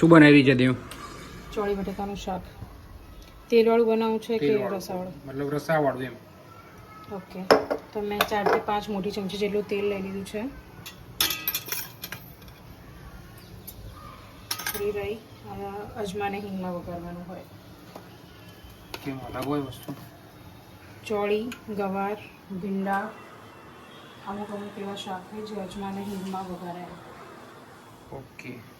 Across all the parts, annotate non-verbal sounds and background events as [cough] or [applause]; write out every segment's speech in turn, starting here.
શું બનાવી છે દેવ? ચોળી બટેકાનું શાક. તેલવાળું બનાવવું છે કે. રસાવાળું? મતલબ રસાવાળું એમ. ઓકે. તો મેં ચારથી પાંચ મોટી ચમચી જેટલું તેલ લઈ લીધું છે. થોડી રહી. અને અજમાને હિંગમાં વઘારવાનું હોય. કેમ અલગ હોય વસ્તુ? ચોળી ગવાર ભીંડા અમુક અમુક એવા શાક હોય જે અજમાને હિંગમાં વઘારાય ઓકે.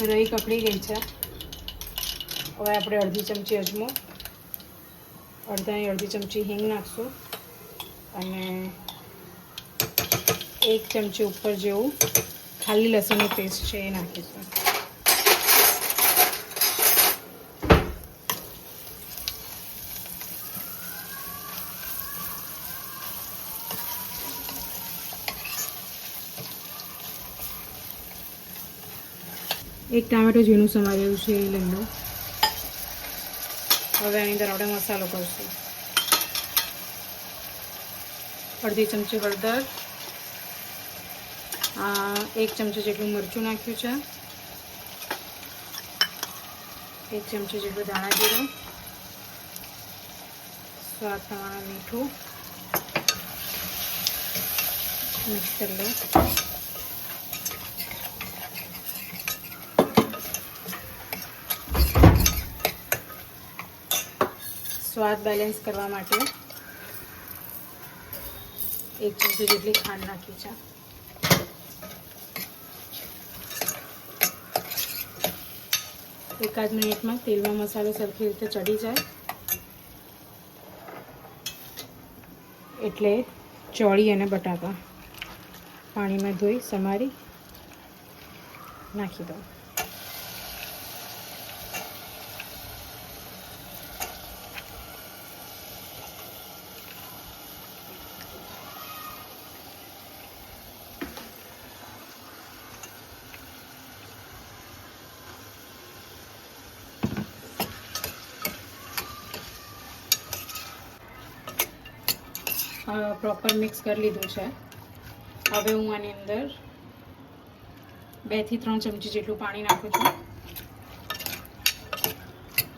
રહી કકડી ગઈ છે. હવે આપણે અડધી ચમચી અજમો. અડધાની અડધી ચમચી હિંગ નાખશું. અને એક ચમચી ઉપર જેવું ખાલી લસણનું પેસ્ટ છે એ નાખીશું. એક ટામેટો ઝીણું સમારેલું છે એ લઈ લો. હવે આની અંદર આપણે મસાલો કરશું. અડધી ચમચી હળદર એક ચમચી જેટલું મરચું નાખ્યું છે. એક ચમચી જેટલું ધાણા જીરું. સ્વાદ પ્રમાણે મીઠું. મિક્સ કરી લો. સ્વાદ બેલેન્સ કરવા માટે એક ચમચી જેટલી ખાંડ નાખી છે. એકાદ મિનિટમાં તેલમાં મસાલો સરખી રીતે ચડી જાય. એટલે ચોળી અને બટાકા પાણીમાં ધોઈ સમારી નાખી દો પ્રોપર મિક્સ કરી લીધું છે. હવે હું આની અંદર બેથી ત્રણ ચમચી જેટલું પાણી નાખું છું.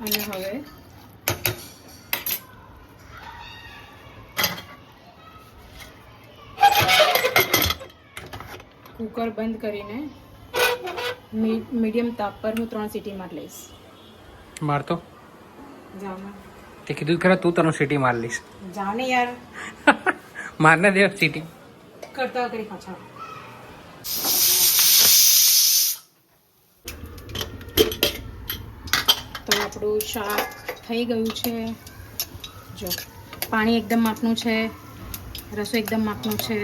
અને હવે કુકર બંધ કરીને મીડિયમ તાપ પર હું ત્રણ સીટી માર લઈશ. મારતો? તો જાઓ તે કીધું ખરા તું તને સિટી માર લઈશ. જાઓ ને યાર. [laughs] મારને દે સિટી કરતા કરી પાછા તો આપણું શાક થઈ ગયું છે. જો પાણી એકદમ માપનું છે. રસો એકદમ માપનું છે.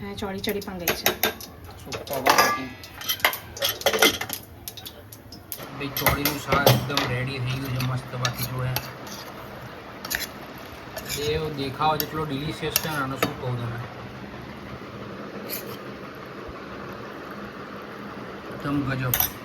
હા ચોળી ચડી પણ ગઈ છે. ભાઈ ચોળીનું શાક એકદમ રેડી થઈ ગયું છે મસ્ત બાકી જોડે એ દેખાવ જેટલો ડિલિશિયસ છે ને આનો શું કહું તમે એકદમ ગજબ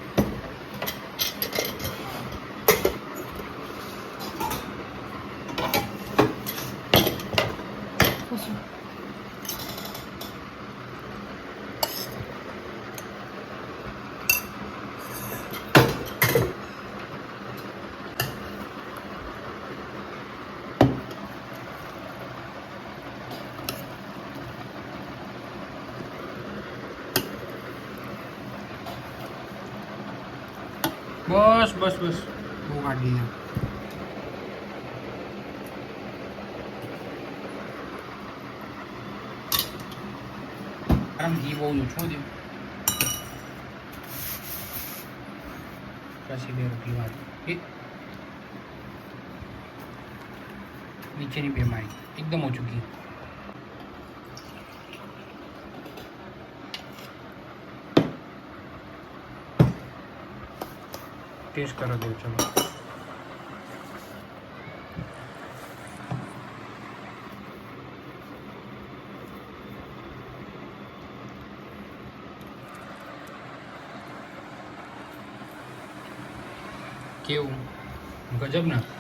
બસ બસ બસ. બહુ કાઢી આમ ઘી બહુ ઓછું દે પછી બે રોટલી એ નીચેની બે મારી. એકદમ ઓછું ઘી. ટેસ્ટ કરો દઉં ચલો. કેવું? ગજબ ને?